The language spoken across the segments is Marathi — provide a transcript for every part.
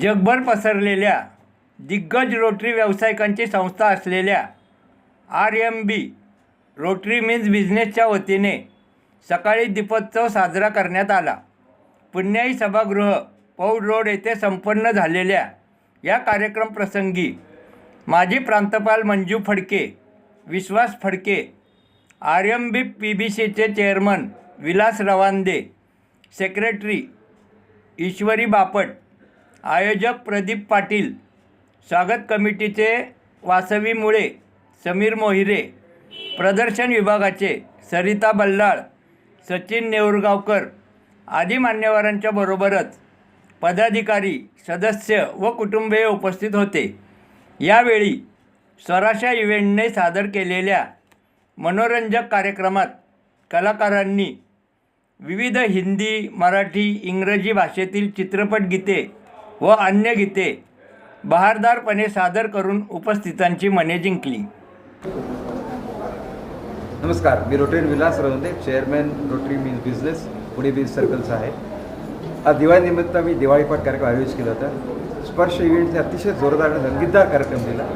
जगभर पसरलेल्या दिग्गज रोटरी व्यावसायिकांची संस्था असलेल्या R M B Rotary means बिझनेसच्या वतीने सकाळी दीपोत्सव साजरा करण्यात आला. पुण्याई सभागृह पौड रोड येथे संपन्न झालेल्या या कार्यक्रम प्रसंगी माजी प्रांतपाल Manju Phadke Vishwas Phadke R M B P B सीचे चेअरमन विलास रवांदे सेक्रेटरी ईश्वरी बापट आयोजक प्रदीप पाटील स्वागत कमिटीचे वासवी मुळे समीर मोहिरे प्रदर्शन विभागाचे सरिता बल्लाळ सचिन नेवरगावकर आदी मान्यवरांच्या बरोबरच पदाधिकारी सदस्य व कुटुंबीय उपस्थित होते. यावेळी स्वराशा इव्हेंटने सादर केलेल्या मनोरंजक कार्यक्रमात कलाकारांनी विविध हिंदी मराठी इंग्रजी भाषेतील चित्रपट गीते व अन्य गीते बहारदारपणे सादर करून उपस्थितांची मने जिंकली. नमस्कार मी Rotary Vilas Rawande chairman Rotary means business Pune बीज सर्कलचा आहे. आज दिवाळीनिमित्त मी दिवाळीपाठ कार्यक्रम आयोजित केला होता. स्पर्श इव्हेंटने अतिशय जोरदार आणि रंगीतदार कार्यक्रम दिला.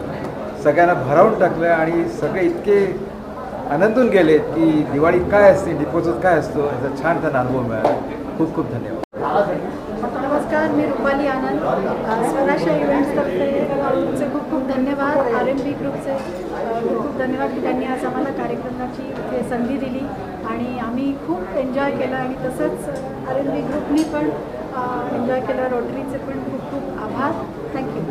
सगळ्यांना भरावून टाकलं आणि सगळे इतके आनंदून गेले की दिवाळी काय असते डिपॉझिट काय असतो याचा छान त्यांना अनुभव मिळाला. खूप खूप धन्यवाद. नमस्कार मी रुपाली आनंद. स्वराशा इव्हेंट्सतर्फे तुमचे खूप खूप धन्यवाद. आर एम बी ग्रुपचे खूप खूप धन्यवाद की त्यांनी आज आम्हाला कार्यक्रमाची ते संधी दिली आणि आम्ही खूप एन्जॉय केलं आणि तसंच आर एम बी ग्रुपनी पण एन्जॉय केलं. रोटरीचे पण खूप खूप आभार. थँक्यू